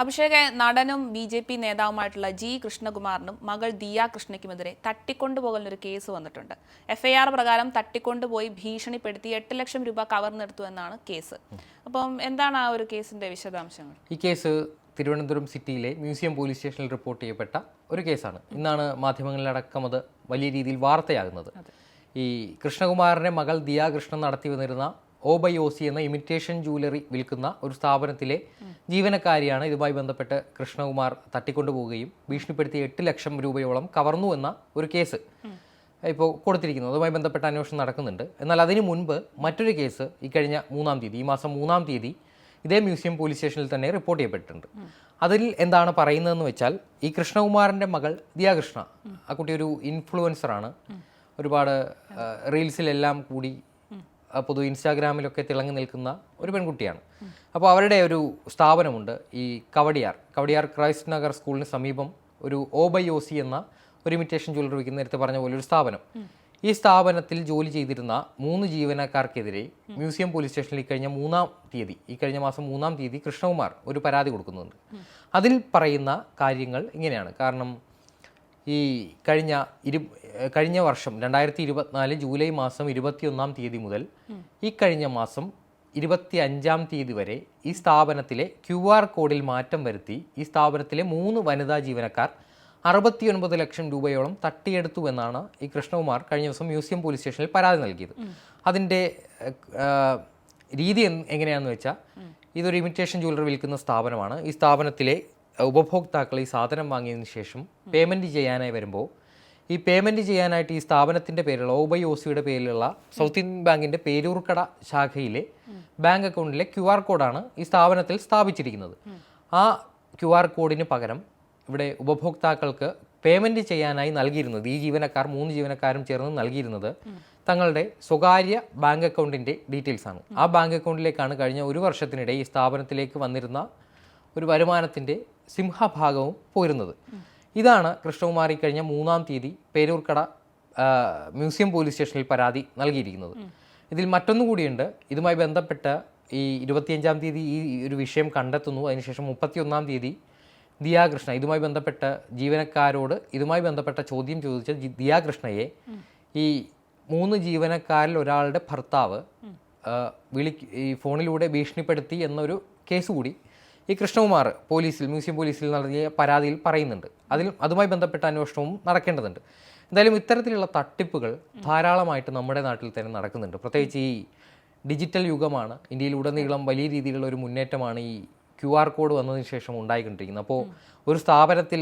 അഭിഷേക് നടനും B J P നേതാവുമായിട്ടുള്ള G കൃഷ്ണകുമാറിനും മകൾ ദിയ കൃഷ്ണയ്ക്കുമെതിരെ തട്ടിക്കൊണ്ടുപോകലിനൊരു കേസ് വന്നിട്ടുണ്ട്. എഫ്ഐആർ പ്രകാരം തട്ടിക്കൊണ്ടുപോയി ഭീഷണിപ്പെടുത്തി എട്ട് ലക്ഷം രൂപ കവർന്നെടുത്തു എന്നാണ് കേസ്. അപ്പം എന്താണ് ആ ഒരു കേസിന്റെ വിശദാംശങ്ങൾ? ഈ കേസ് തിരുവനന്തപുരം സിറ്റിയിലെ മ്യൂസിയം പോലീസ് സ്റ്റേഷനിൽ റിപ്പോർട്ട് ചെയ്യപ്പെട്ട ഒരു കേസാണ്. ഇന്നാണ് മാധ്യമങ്ങളിലടക്കം അത് വലിയ രീതിയിൽ വാർത്തയാകുന്നത്. ഈ കൃഷ്ണകുമാറിന്റെ മകൾ ദിയ കൃഷ്ണൻ നടത്തി വന്നിരുന്ന ഒ ബൈ ഒ സി എന്ന ഇമിറ്റേഷൻ ജൂവലറി വിൽക്കുന്ന ഒരു സ്ഥാപനത്തിലെ ജീവനക്കാരിയാണ് ഇതുമായി ബന്ധപ്പെട്ട് കൃഷ്ണകുമാർ തട്ടിക്കൊണ്ടുപോവുകയും ഭീഷണിപ്പെടുത്തി എട്ട് ലക്ഷം രൂപയോളം കവർന്നു എന്ന ഒരു കേസ് ഇപ്പോൾ കൊടുത്തിരിക്കുന്നു. അതുമായി ബന്ധപ്പെട്ട അന്വേഷണം നടക്കുന്നുണ്ട്. എന്നാൽ അതിനു മുൻപ് മറ്റൊരു കേസ് ഇക്കഴിഞ്ഞ കഴിഞ്ഞ മൂന്നാം തീയതി ഈ മാസം മൂന്നാം തീയതി ഇതേ മ്യൂസിയം പോലീസ് സ്റ്റേഷനിൽ തന്നെ റിപ്പോർട്ട് ചെയ്യപ്പെട്ടിട്ടുണ്ട്. അതിൽ എന്താണ് പറയുന്നതെന്ന് വെച്ചാൽ ഈ കൃഷ്ണകുമാറിന്റെ മകൾ ദിയാകൃഷ്ണ ആ കുട്ടി ഒരു ഇൻഫ്ലുവൻസറാണ് ഒരുപാട് റീൽസിലെല്ലാം കൂടി പൊതു ഇൻസ്റ്റാഗ്രാമിലൊക്കെ തിളങ്ങി നിൽക്കുന്ന ഒരു പെൺകുട്ടിയാണ്. അപ്പോൾ അവരുടെ ഒരു സ്ഥാപനമുണ്ട് ഈ കവടിയാർ. കവടിയാർ ക്രൈസ്റ്റ് നഗർ സ്കൂളിന് സമീപം ഒരു ഒ ബൈ ഒ സി എന്ന ഒരു ഇമിറ്റേഷൻ ജ്വല്ലറി വയ്ക്കുന്ന നേരത്തെ പറഞ്ഞ പോലെ ഒരു സ്ഥാപനം. ഈ സ്ഥാപനത്തിൽ ജോലി ചെയ്തിരുന്ന മൂന്ന് ജീവനക്കാർക്കെതിരെ മ്യൂസിയം പോലീസ് സ്റ്റേഷനിൽ കഴിഞ്ഞ മൂന്നാം തീയതി ഈ കഴിഞ്ഞ മാസം മൂന്നാം തീയതി കൃഷ്ണകുമാർ ഒരു പരാതി കൊടുക്കുന്നുണ്ട്. അതിൽ പറയുന്ന കാര്യങ്ങൾ ഇങ്ങനെയാണ്. കാരണം ഈ കഴിഞ്ഞ ഇരു കഴിഞ്ഞ വർഷം രണ്ടായിരത്തി ഇരുപത്തിനാല് ജൂലൈ മാസം ഇരുപത്തിയൊന്നാം തീയതി മുതൽ ഈ കഴിഞ്ഞ മാസം ഇരുപത്തി അഞ്ചാം തീയതി വരെ ഈ സ്ഥാപനത്തിലെ ക്യു ആർ കോഡിൽ മാറ്റം വരുത്തി ഈ സ്ഥാപനത്തിലെ മൂന്ന് വനിതാ ജീവനക്കാർ അറുപത്തിയൊൻപത് ലക്ഷം രൂപയോളം തട്ടിയെടുത്തു എന്നാണ് ഈ കൃഷ്ണകുമാർ കഴിഞ്ഞ ദിവസം മ്യൂസിയം പോലീസ് സ്റ്റേഷനിൽ പരാതി നൽകിയത്. അതിന്റെ രീതി എങ്ങനെയാണെന്ന് വെച്ചാൽ ഇതൊരു ഇമിറ്റേഷൻ ജ്വല്ലറി വിൽക്കുന്ന സ്ഥാപനമാണ്. ഈ സ്ഥാപനത്തിലെ ഉപഭോക്താക്കൾ ഈ സാധനം വാങ്ങിയതിന് ശേഷം പേയ്മെന്റ് ചെയ്യാനായി വരുമ്പോൾ ഈ പേയ്മെന്റ് ചെയ്യാനായിട്ട് ഈ സ്ഥാപനത്തിന്റെ പേരിലുള്ള ഒബൈ ഒസിയുടെ പേരിലുള്ള സൗത്ത് ഇന്ത്യൻ ബാങ്കിന്റെ പേരൂർക്കട ശാഖയിലെ ബാങ്ക് അക്കൗണ്ടിലെ ക്യു ആർ കോഡാണ് ഈ സ്ഥാപനത്തിൽ സ്ഥാപിച്ചിരിക്കുന്നത്. ആ ക്യു ആർ കോഡിന് പകരം ഇവിടെ ഉപഭോക്താക്കൾക്ക് പേയ്മെന്റ് ചെയ്യാനായി നൽകിയിരുന്നത് ഈ ജീവനക്കാർ മൂന്ന് ജീവനക്കാരും ചേർന്ന് നൽകിയിരുന്നത് തങ്ങളുടെ സ്വകാര്യ ബാങ്ക് അക്കൗണ്ടിന്റെ ഡീറ്റെയിൽസ് ആണ്. ആ ബാങ്ക് അക്കൗണ്ടിലേക്കാണ് കഴിഞ്ഞ ഒരു വർഷത്തിനിടെ ഈ സ്ഥാപനത്തിലേക്ക് വന്നിരുന്ന ഒരു വരുമാനത്തിന്റെ സിംഹഭാഗവും പോരുന്നത്. ഇതാണ് കൃഷ്ണകുമാരി കഴിഞ്ഞ മൂന്നാം തീയതി പേരൂർക്കട മ്യൂസിയം പോലീസ് സ്റ്റേഷനിൽ പരാതി നൽകിയിരിക്കുന്നത്. ഇതിൽ മറ്റൊന്നു കൂടിയുണ്ട്. ഇതുമായി ബന്ധപ്പെട്ട് ഈ ഇരുപത്തിയഞ്ചാം തീയതി ഈ ഒരു വിഷയം കണ്ടെത്തുന്നു. അതിനുശേഷം മുപ്പത്തിയൊന്നാം തീയതി ദിയാകൃഷ്ണ ഇതുമായി ബന്ധപ്പെട്ട ജീവനക്കാരോട് ഇതുമായി ബന്ധപ്പെട്ട ചോദ്യം ചോദിച്ച ദിയാകൃഷ്ണയെ ഈ മൂന്ന് ജീവനക്കാരിൽ ഒരാളുടെ ഭർത്താവ് വിളി ഈ ഫോണിലൂടെ ഭീഷണിപ്പെടുത്തി എന്നൊരു കേസ് കൂടി ഈ കൃഷ്ണകുമാർ പോലീസിൽ മ്യൂസിയം പോലീസിൽ നൽകിയ പരാതിയിൽ പറയുന്നുണ്ട്. അതിൽ അതുമായി ബന്ധപ്പെട്ട അന്വേഷണവും നടക്കേണ്ടതുണ്ട്. എന്തായാലും ഇത്തരത്തിലുള്ള തട്ടിപ്പുകൾ ധാരാളമായിട്ട് നമ്മുടെ നാട്ടിൽ തന്നെ നടക്കുന്നുണ്ട്. പ്രത്യേകിച്ച് ഈ ഡിജിറ്റൽ യുഗമാണ്. ഇന്ത്യയിൽ ഉടനീളം വലിയ രീതിയിലുള്ള ഒരു മുന്നേറ്റമാണ് ഈ ക്യു ആർ കോഡ് വന്നതിന് ശേഷം ഉണ്ടായിക്കൊണ്ടിരിക്കുന്നത്. അപ്പോൾ ഒരു സ്ഥാപനത്തിൽ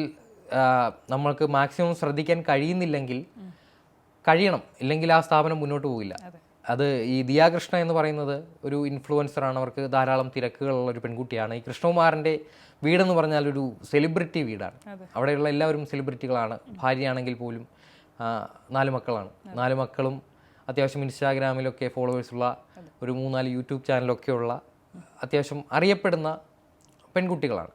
നമ്മൾക്ക് മാക്സിമം ശ്രദ്ധിക്കാൻ കഴിയുന്നില്ലെങ്കിൽ കഴിയണം. ഇല്ലെങ്കിൽ ആ സ്ഥാപനം മുന്നോട്ട് പോകില്ല. അത് ഈ ദിയാകൃഷ്ണ എന്ന് പറയുന്നത് ഒരു ഇൻഫ്ലുവൻസറാണ് അവർക്ക് ധാരാളം തിരക്കുകളുള്ള ഒരു പെൺകുട്ടിയാണ്. ഈ കൃഷ്ണകുമാറിന്റെ വീടെന്ന് പറഞ്ഞാൽ ഒരു സെലിബ്രിറ്റി വീടാണ്. അവിടെയുള്ള എല്ലാവരും സെലിബ്രിറ്റികളാണ് ഭാര്യയാണെങ്കിൽ പോലും നാല് മക്കളാണ്. നാല് മക്കളും അത്യാവശ്യം ഇൻസ്റ്റാഗ്രാമിലൊക്കെ ഫോളോവേഴ്സുള്ള ഒരു മൂന്നാൽ യൂട്യൂബ് ചാനലൊക്കെയുള്ള അത്യാവശ്യം അറിയപ്പെടുന്ന പെൺകുട്ടികളാണ്.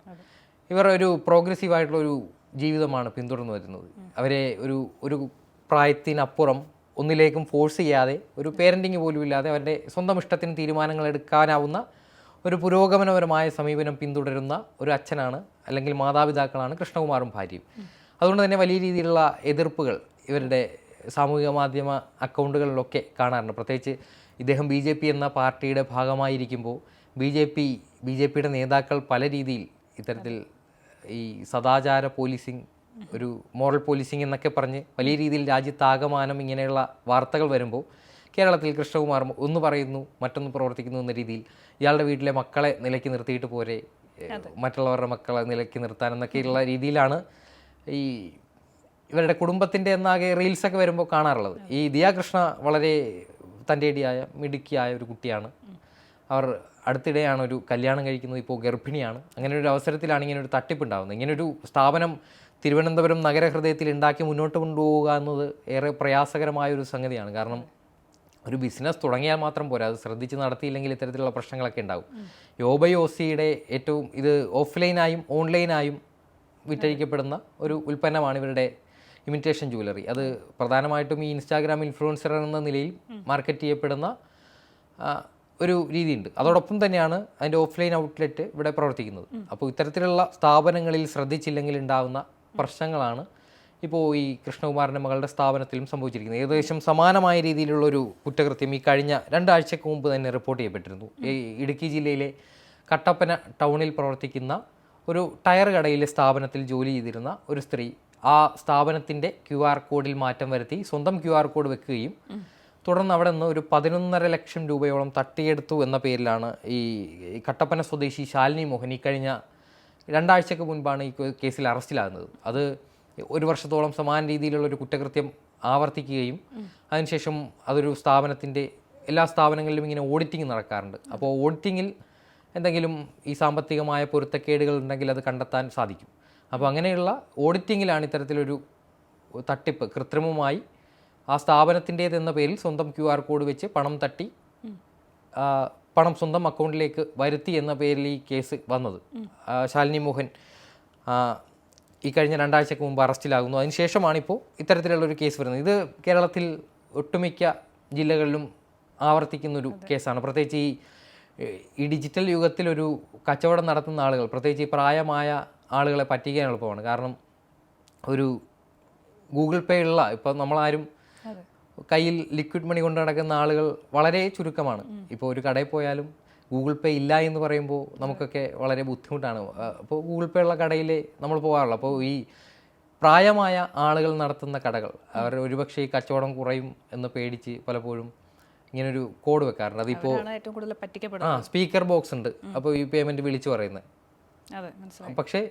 ഇവർ ഒരു പ്രോഗ്രസീവ് ആയിട്ടുള്ള ഒരു ജീവിതമാണ് പിന്തുടർന്നു വരുന്നത്. അവരെ ഒരു ഒരു പ്രായത്തിനപ്പുറം ഒന്നിലേക്കും ഫോഴ്സ് ചെയ്യാതെ ഒരു പേരന്റിങ് പോലും ഇല്ലാതെ അവരുടെ സ്വന്തം ഇഷ്ടത്തിന് തീരുമാനങ്ങൾ എടുക്കാനാവുന്ന ഒരു പുരോഗമനപരമായ സമീപനം പിന്തുടരുന്ന ഒരു അച്ഛനാണ് അല്ലെങ്കിൽ മാതാപിതാക്കളാണ് കൃഷ്ണകുമാറും ഭാര്യയും. അതുകൊണ്ട് തന്നെ വലിയ രീതിയിലുള്ള എതിർപ്പുകൾ ഇവരുടെ സാമൂഹിക മാധ്യമ അക്കൗണ്ടുകളിലൊക്കെ കാണാറുണ്ട്. പ്രത്യേകിച്ച് ഇദ്ദേഹം ബി ജെ പി എന്ന പാർട്ടിയുടെ ഭാഗമായിരിക്കുമ്പോൾ B J P B J പിയുടെ നേതാക്കൾ പല രീതിയിൽ ഇത്തരത്തിൽ ഈ സദാചാര പോലീസിങ് ഒരു മോറൽ പോലീസിങ് എന്നൊക്കെ പറഞ്ഞ് വലിയ രീതിയിൽ രാജ്യത്താകമാനം ഇങ്ങനെയുള്ള വാർത്തകൾ വരുമ്പോൾ കേരളത്തിൽ കൃഷ്ണകുമാർ ഒന്ന് പറയുന്നു മറ്റൊന്ന് പ്രവർത്തിക്കുന്നു എന്ന രീതിയിൽ ഇയാളുടെ വീട്ടിലെ മക്കളെ നിലയ്ക്ക് നിർത്തിയിട്ട് പോരെ മറ്റുള്ളവരുടെ മക്കളെ നിലയ്ക്ക് നിർത്താൻ എന്നൊക്കെയുള്ള രീതിയിലാണ് ഈ ഇവരുടെ കുടുംബത്തിന്റെ എന്നാകെ റീൽസൊക്കെ വരുമ്പോൾ കാണാറുള്ളത്. ഈ ദിയാകൃഷ്ണ വളരെ തന്റെടിയായ മിടുക്കിയായ ഒരു കുട്ടിയാണ്. അവർ അടുത്തിടെയാണ് ഒരു കല്യാണം കഴിക്കുന്നത് ഇപ്പോൾ ഗർഭിണിയാണ്. അങ്ങനെ ഒരു അവസരത്തിലാണ് ഇങ്ങനെ ഒരു തട്ടിപ്പുണ്ടാകുന്നത് ഇങ്ങനെ ഒരു സ്ഥാപനം തിരുവനന്തപുരം നഗരഹൃദയത്തിൽ ഉണ്ടാക്കി മുന്നോട്ട് കൊണ്ടുപോവുക എന്നത് ഏറെ പ്രയാസകരമായ ഒരു സംഗതിയാണ്. കാരണം ഒരു ബിസിനസ് തുടങ്ങിയാൽ മാത്രം പോരാ. അത് ശ്രദ്ധിച്ച് നടത്തിയില്ലെങ്കിൽ ഇത്തരത്തിലുള്ള പ്രശ്നങ്ങളൊക്കെ ഉണ്ടാവും. യോബയോസിയുടെ ഏറ്റവും ഇത് ഓഫ്ലൈനായും ഓൺലൈനായും വിറ്റഴിക്കപ്പെടുന്ന ഒരു ഉൽപ്പന്നമാണ് ഇവരുടെ ഇമിറ്റേഷൻ ജുവലറി അത് പ്രധാനമായിട്ടും ഈ ഇൻസ്റ്റാഗ്രാം ഇൻഫ്ലുവൻസർ എന്ന നിലയിൽ മാർക്കറ്റ് ചെയ്യപ്പെടുന്ന ഒരു രീതിയുണ്ട്. അതോടൊപ്പം തന്നെയാണ് അതിന്റെ ഓഫ്ലൈൻ ഔട്ട്ലെറ്റ് ഇവിടെ പ്രവർത്തിക്കുന്നത്. അപ്പോൾ ഇത്തരത്തിലുള്ള സ്ഥാപനങ്ങളിൽ ശ്രദ്ധിച്ചില്ലെങ്കിൽ ഉണ്ടാകുന്ന പ്രശ്നങ്ങളാണ്. ഇപ്പോൾ ഈ കൃഷ്ണകുമാറിന്റെ മകളുടെ സ്ഥാപനത്തിലും സംഭവിച്ചിരിക്കുന്നത്. ഏകദേശം സമാനമായ രീതിയിലുള്ള ഒരു കുറ്റകൃത്യം ഈ കഴിഞ്ഞ രണ്ടാഴ്ചക്ക് മുമ്പ് തന്നെ റിപ്പോർട്ട് ചെയ്യപ്പെട്ടിരുന്നു. ഈ ഇടുക്കി ജില്ലയിലെ കട്ടപ്പന ടൗണിൽ പ്രവർത്തിക്കുന്ന ഒരു ടയർ കടയിലെ സ്ഥാപനത്തിൽ ജോലി ചെയ്തിരുന്ന ഒരു സ്ത്രീ ആ സ്ഥാപനത്തിന്റെ ക്യു ആർ കോഡിൽ മാറ്റം വരുത്തി സ്വന്തം ക്യു ആർ കോഡ് വെക്കുകയും തുടർന്ന് അവിടെ നിന്ന് ഒരു പതിനൊന്നര ലക്ഷം രൂപയോളം തട്ടിയെടുത്തു എന്ന പേരിലാണ് ഈ ഈ കട്ടപ്പന സ്വദേശി ശാലിനി മോഹൻ ഈ കഴിഞ്ഞ രണ്ടാഴ്ചക്ക് മുൻപാണ് ഈ കേസിൽ അറസ്റ്റിലാകുന്നത്. അത് ഒരു വർഷത്തോളം സമാന രീതിയിലുള്ള ഒരു കുറ്റകൃത്യം ആവർത്തിക്കുകയും അതിനുശേഷം അതൊരു സ്ഥാപനത്തിന്റെ എല്ലാ സ്ഥാപനങ്ങളിലും ഇങ്ങനെ ഓഡിറ്റിംഗ് നടക്കാറുണ്ട്. അപ്പോൾ ഓഡിറ്റിങ്ങിൽ എന്തെങ്കിലും ഈ സാമ്പത്തികമായ പൊരുത്തക്കേടുകൾ ഉണ്ടെങ്കിൽ അത് കണ്ടെത്താൻ സാധിക്കും. അപ്പോൾ അങ്ങനെയുള്ള ഓഡിറ്റിങ്ങിലാണ് ഇത്തരത്തിലൊരു തട്ടിപ്പ് കൃത്രിമമായി ആ സ്ഥാപനത്തിന്റേതെന്ന പേരിൽ സ്വന്തം ക്യു ആർ കോഡ് വെച്ച് പണം തട്ടി പണം സ്വന്തം അക്കൗണ്ടിലേക്ക് വരുത്തി എന്ന പേരിൽ ഈ കേസ് വന്നത്. ശാലിനി മോഹൻ ഈ കഴിഞ്ഞ രണ്ടാഴ്ചക്ക് മുമ്പ് അറസ്റ്റിലാകുന്നു. അതിനുശേഷമാണ് ഇപ്പോൾ ഇത്തരത്തിലുള്ള ഒരു കേസ് വരുന്നത്. ഇത് കേരളത്തിൽ ഒട്ടുമിക്ക ജില്ലകളിലും ആവർത്തിക്കുന്നൊരു കേസാണ്. പ്രത്യേകിച്ച് ഈ ഈ ഡിജിറ്റൽ യുഗത്തിലൊരു കച്ചവടം നടത്തുന്ന ആളുകൾ പ്രത്യേകിച്ച് ഈ പ്രായമായ ആളുകളെ പറ്റിക്കാൻ എളുപ്പമാണ്. കാരണം ഒരു ഗൂഗിൾ പേ ഉള്ള ഇപ്പം നമ്മളാരും കയ്യിൽ ലിക്വിഡ് മണി കൊണ്ട് നടക്കുന്ന ആളുകൾ വളരെ ചുരുക്കമാണ്. ഇപ്പോൾ ഒരു കടയിൽ പോയാലും ഗൂഗിൾ പേ ഇല്ല എന്ന് പറയുമ്പോൾ നമുക്കൊക്കെ വളരെ ബുദ്ധിമുട്ടാണ്. അപ്പോൾ ഗൂഗിൾ പേ ഉള്ള കടയിൽ നമ്മൾ പോകാറുള്ളൂ. അപ്പോൾ ഈ പ്രായമായ ആളുകൾ നടത്തുന്ന കടകൾ അവർ ഒരുപക്ഷെ ഈ കച്ചവടം കുറയും എന്ന് പേടിച്ച് പലപ്പോഴും ഇങ്ങനൊരു കോഡ് വെക്കാറുണ്ട്. അതിപ്പോൾ ആ സ്പീക്കർ ബോക്സ് ഉണ്ട്. അപ്പോൾ ഈ പേയ്മെന്റ് വിളിച്ചു പറയുന്നത്. പക്ഷേ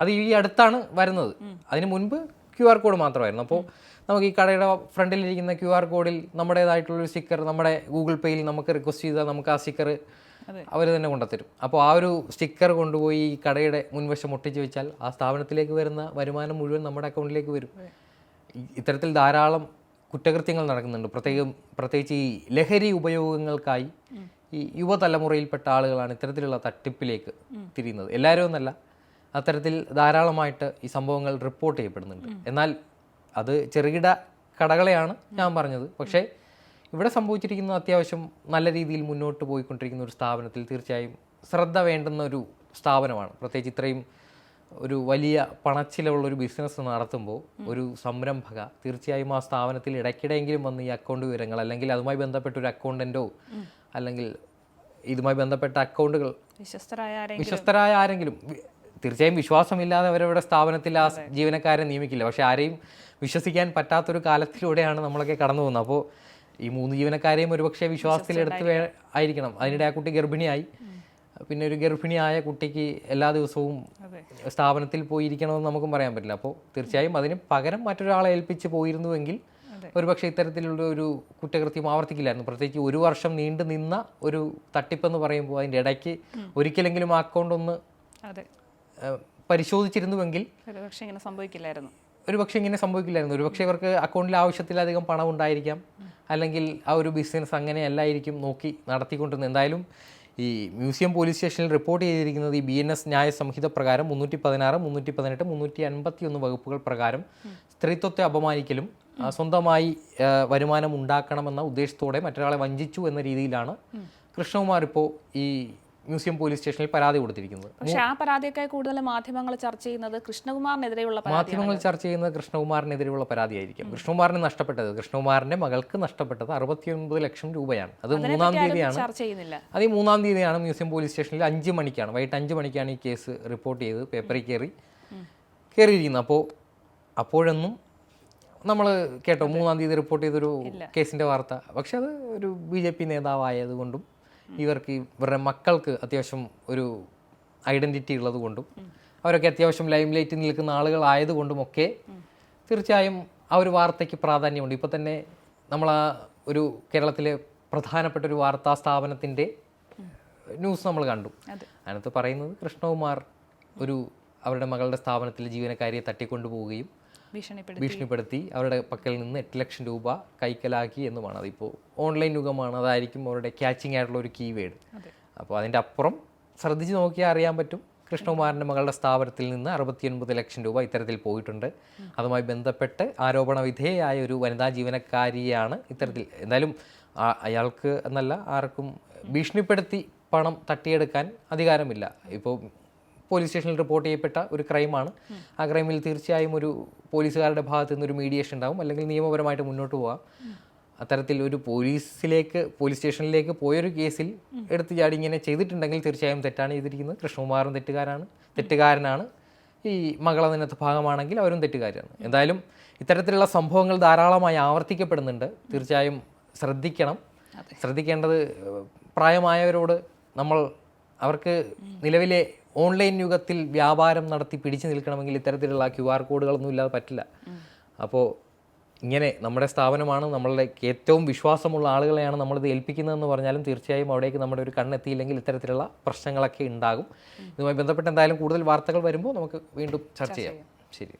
അത് ഈ അടുത്താണ് വരുന്നത്. അതിന് മുൻപ് ക്യു ആർ കോഡ് മാത്രമായിരുന്നു. അപ്പോൾ നമുക്ക് ഈ കടയുടെ ഫ്രണ്ടിലിരിക്കുന്ന ക്യു ആർ കോഡിൽ നമ്മുടേതായിട്ടുള്ളൊരു സ്റ്റിക്കർ നമ്മുടെ ഗൂഗിൾ പേയിൽ നമുക്ക് റിക്വസ്റ്റ് ചെയ്താൽ നമുക്ക് ആ സ്റ്റിക്കർ. അവർ തന്നെ കൊണ്ടുത്തരും. അപ്പോൾ ആ ഒരു സ്റ്റിക്കർ കൊണ്ടുപോയി ഈ കടയുടെ മുൻവശം ഒട്ടിച്ച് വെച്ചാൽ ആ സ്ഥാപനത്തിലേക്ക് വരുന്ന വരുമാനം മുഴുവൻ നമ്മുടെ അക്കൗണ്ടിലേക്ക് വരും. ഇത്തരത്തിൽ ധാരാളം കുറ്റകൃത്യങ്ങൾ നടക്കുന്നുണ്ട്. പ്രത്യേകം പ്രത്യേകിച്ച് ഈ ലഹരി ഉപയോഗങ്ങൾക്കായി ഈ യുവതലമുറയിൽപ്പെട്ട ആളുകളാണ് ഇത്തരത്തിലുള്ള തട്ടിപ്പിലേക്ക് തിരിയുന്നത്. എല്ലാവരും ഒന്നല്ല അത്തരത്തിൽ ധാരാളമായിട്ട് ഈ സംഭവങ്ങൾ റിപ്പോർട്ട് ചെയ്യപ്പെടുന്നുണ്ട്. എന്നാൽ അത് ചെറുകിട കടകളെയാണ് ഞാൻ പറഞ്ഞത്. പക്ഷേ ഇവിടെ സംഭവിച്ചിരിക്കുന്ന അത്യാവശ്യം നല്ല രീതിയിൽ മുന്നോട്ട് പോയിക്കൊണ്ടിരിക്കുന്ന ഒരു സ്ഥാപനത്തിൽ തീർച്ചയായും ശ്രദ്ധ വേണ്ടുന്ന ഒരു സ്ഥാപനമാണ്. പ്രത്യേകിച്ച് ഇത്രയും ഒരു വലിയ പണച്ചിലുള്ള ഒരു ബിസിനസ് നടത്തുമ്പോൾ ഒരു സംരംഭക തീർച്ചയായും ആ സ്ഥാപനത്തിൽ ഇടയ്ക്കിടെയെങ്കിലും വന്ന് ഈ അക്കൗണ്ട് വിവരങ്ങൾ അല്ലെങ്കിൽ അതുമായി ബന്ധപ്പെട്ട ഒരു അക്കൗണ്ടന്റോ അല്ലെങ്കിൽ ഇതുമായി ബന്ധപ്പെട്ട അക്കൗണ്ടുകൾ വിശ്വസ്തരായ ആരെങ്കിലും തീർച്ചയായും വിശ്വാസമില്ലാതെ അവരവരുടെ സ്ഥാപനത്തിൽ ആ ജീവനക്കാരെ നിയമിക്കില്ല. പക്ഷേ ആരെയും വിശ്വസിക്കാൻ പറ്റാത്തൊരു കാലത്തിലൂടെയാണ് നമ്മളൊക്കെ കടന്നു പോകുന്നത്. അപ്പോൾ ഈ മൂന്ന് ജീവനക്കാരെയും ഒരുപക്ഷെ വിശ്വാസത്തിലെടുത്ത് വേ ആയിരിക്കണം. അതിനിടെ ആ കുട്ടി ഗർഭിണിയായി. പിന്നെ ഒരു ഗർഭിണിയായ കുട്ടിക്ക് എല്ലാ ദിവസവും സ്ഥാപനത്തിൽ പോയിരിക്കണമെന്ന് നമുക്കും പറയാൻ പറ്റില്ല. അപ്പോൾ തീർച്ചയായും അതിന് പകരം മറ്റൊരാളെ ഏൽപ്പിച്ച് പോയിരുന്നുവെങ്കിൽ ഒരുപക്ഷെ ഇത്തരത്തിലുള്ള ഒരു കുറ്റകൃത്യം ആവർത്തിക്കില്ലായിരുന്നു. പ്രത്യേകിച്ച് ഒരു വർഷം നീണ്ടു നിന്ന ഒരു തട്ടിപ്പെന്ന് പറയുമ്പോൾ അതിന്റെ ഇടയ്ക്ക് ഒരിക്കലെങ്കിലും അക്കൗണ്ട് ഒന്ന് പരിശോധിച്ചിരുന്നുവെങ്കിൽ ഒരുപക്ഷെ ഇങ്ങനെ സംഭവിക്കില്ലായിരുന്നു. ഒരുപക്ഷെ ഇങ്ങനെ സംഭവിക്കില്ലായിരുന്നു. ഒരുപക്ഷെ ഇവർക്ക് അക്കൗണ്ടിൽ ആവശ്യത്തിലധികം പണം ഉണ്ടായിരിക്കാം. അല്ലെങ്കിൽ ആ ഒരു ബിസിനസ് അങ്ങനെ അങ്ങനെയല്ലായിരിക്കും നോക്കി നടത്തിക്കൊണ്ടിരുന്നത്. എന്തായാലും ഈ മ്യൂസിയം പോലീസ് സ്റ്റേഷനിൽ റിപ്പോർട്ട് ചെയ്തിരിക്കുന്നത് ഈ ബി എൻ എസ് ന്യായ സംഹിത പ്രകാരം മുന്നൂറ്റി പതിനാറ് മുന്നൂറ്റി പതിനെട്ട് മുന്നൂറ്റി അൻപത്തി ഒന്ന് വകുപ്പുകൾ പ്രകാരം സ്ത്രീത്വത്തെ അപമാനിക്കലും സ്വന്തമായി വരുമാനം ഉണ്ടാക്കണമെന്ന ഉദ്ദേശത്തോടെ മറ്റൊരാളെ വഞ്ചിച്ചു എന്ന രീതിയിലാണ് കൃഷ്ണകുമാർ ഇപ്പോൾ ഈ മ്യൂസിയം പോലീസ് സ്റ്റേഷനിൽ പരാതി കൊടുത്തിരിക്കുന്നത്. പക്ഷേ ആ പരാതിയൊക്കെ കൂടുതൽ മാധ്യമങ്ങൾ ചർച്ച ചെയ്യുന്നത് കൃഷ്ണകുമാറിനെതിരെയുള്ള മാധ്യമങ്ങൾ ചർച്ച ചെയ്യുന്നത് കൃഷ്ണകുമാറിനെതിരെയുള്ള പരാതിയായിരിക്കും. കൃഷ്ണകുമാറിന് നഷ്ടപ്പെട്ടത് കൃഷ്ണകുമാറിന്റെ മകൾക്ക് നഷ്ടപ്പെട്ടത് അറുപത്തിയൊൻപത് ലക്ഷം രൂപയാണ്. അത് മൂന്നാം തീയതിയാണ്. ചർച്ച ചെയ്യുന്നില്ല. അത് മൂന്നാം തീയതിയാണ് മ്യൂസിയം പോലീസ് സ്റ്റേഷനിൽ അഞ്ച് മണിക്കാണ് വൈകിട്ട് അഞ്ച് മണിക്കാണ് ഈ കേസ് റിപ്പോർട്ട് ചെയ്ത് പേപ്പറിൽ കയറി കയറിയിരിക്കുന്നത്. അപ്പോൾ അപ്പോഴൊന്നും നമ്മൾ കേട്ടോ മൂന്നാം തീയതി റിപ്പോർട്ട് ചെയ്തൊരു കേസിന്റെ വാർത്ത. പക്ഷെ അത് ഒരു ബി ജെ പി നേതാവായതുകൊണ്ടും ഇവർക്ക് ഇവരുടെ മക്കൾക്ക് അത്യാവശ്യം ഒരു ഐഡന്റിറ്റി ഉള്ളത് കൊണ്ടും അവരൊക്കെ അത്യാവശ്യം ലൈം ലൈറ്റിൽ നിൽക്കുന്ന ആളുകളായതുകൊണ്ടും ഒക്കെ തീർച്ചയായും ആ ഒരു വാർത്തയ്ക്ക് പ്രാധാന്യമുണ്ട് ഇപ്പോൾ തന്നെ നമ്മൾ ആ ഒരു കേരളത്തിലെ പ്രധാനപ്പെട്ട ഒരു വാർത്താ സ്ഥാപനത്തിന്റെ ന്യൂസ് നമ്മൾ കണ്ടു അതെ. അതിനകത്ത് പറയുന്നത് കൃഷ്ണകുമാർ ഒരു അവരുടെ മകളുടെ സ്ഥാപനത്തിലെ ജീവനക്കാരിയെ തട്ടിക്കൊണ്ടുപോവുകയും ഭീഷണിപ്പെടുത്തി. ഭീഷണിപ്പെടുത്തി. അവരുടെ പക്കൽ നിന്ന് എട്ട് ലക്ഷം രൂപ കൈക്കലാക്കി എന്നുമാണ് അതിപ്പോൾ ഓൺലൈൻ യുഗമാണ്. അതായിരിക്കും അവരുടെ ക്യാച്ചിങ് ആയിട്ടുള്ള ഒരു കീവേഡ് അപ്പോൾ അതിന്റെ അപ്പുറം ശ്രദ്ധിച്ച് നോക്കിയാൽ അറിയാൻ പറ്റും. കൃഷ്ണകുമാറിന്റെ മകളുടെ സ്ഥാപനത്തിൽ നിന്ന് അറുപത്തിയൊൻപത് ലക്ഷം രൂപ ഇത്തരത്തിൽ പോയിട്ടുണ്ട്. അതുമായി ബന്ധപ്പെട്ട് ആരോപണ വിധേയയായ ഒരു വനിതാ ജീവനക്കാരിയാണ് ഇത്തരത്തിൽ. എന്തായാലും അയാൾക്ക് എന്നല്ല ആർക്കും ഭീഷണിപ്പെടുത്തി പണം തട്ടിയെടുക്കാൻ അധികാരമില്ല. ഇപ്പോൾ പോലീസ് സ്റ്റേഷനിൽ റിപ്പോർട്ട് ചെയ്യപ്പെട്ട ഒരു ക്രൈമാണ്. ആ ക്രൈമിൽ തീർച്ചയായും ഒരു പോലീസുകാരുടെ ഭാഗത്ത് നിന്ന് ഒരു മീഡിയേഷൻ ഉണ്ടാവും. അല്ലെങ്കിൽ നിയമപരമായിട്ട് മുന്നോട്ട് പോകാം അത്തരത്തിൽ ഒരു പോലീസിലേക്ക് പോലീസ് സ്റ്റേഷനിലേക്ക് പോയൊരു കേസിൽ എടുത്ത് ചാടി ഇങ്ങനെ ചെയ്തിട്ടുണ്ടെങ്കിൽ തീർച്ചയായും തെറ്റാണ് ചെയ്തിരിക്കുന്നത്. കൃഷ്ണകുമാറും തെറ്റുകാരാണ് തെറ്റുകാരനാണ്. ഈ മകൾ അതിനകത്ത് ഭാഗമാണെങ്കിൽ അവരും തെറ്റുകാരാണ്. എന്തായാലും ഇത്തരത്തിലുള്ള സംഭവങ്ങൾ ധാരാളമായി ആവർത്തിക്കപ്പെടുന്നുണ്ട്. തീർച്ചയായും ശ്രദ്ധിക്കണം. ശ്രദ്ധിക്കേണ്ടത് പ്രായമായവരോട് നമ്മൾ അവർക്ക് നിലവിലെ ഓൺലൈൻ യുഗത്തിൽ വ്യാപാരം നടത്തി പിടിച്ചു നിൽക്കണമെങ്കിൽ ഇത്തരത്തിലുള്ള ക്യു ആർ കോഡുകളൊന്നും ഇല്ലാതെ പറ്റില്ല. അപ്പോൾ ഇങ്ങനെ നമ്മുടെ സ്ഥാപനമാണ് നമ്മളുടെ ഏറ്റവും വിശ്വാസമുള്ള ആളുകളെയാണ് നമ്മളിത് ഏൽപ്പിക്കുന്നതെന്ന് പറഞ്ഞാലും തീർച്ചയായും അവിടേക്ക് നമ്മുടെ ഒരു കണ്ണെത്തിയില്ലെങ്കിൽ ഇത്തരത്തിലുള്ള പ്രശ്നങ്ങളൊക്കെ ഉണ്ടാകും. ഇതുമായി ബന്ധപ്പെട്ട് എന്തായാലും കൂടുതൽ വാർത്തകൾ വരുമ്പോൾ നമുക്ക് വീണ്ടും ചർച്ച ചെയ്യാം. ശരി.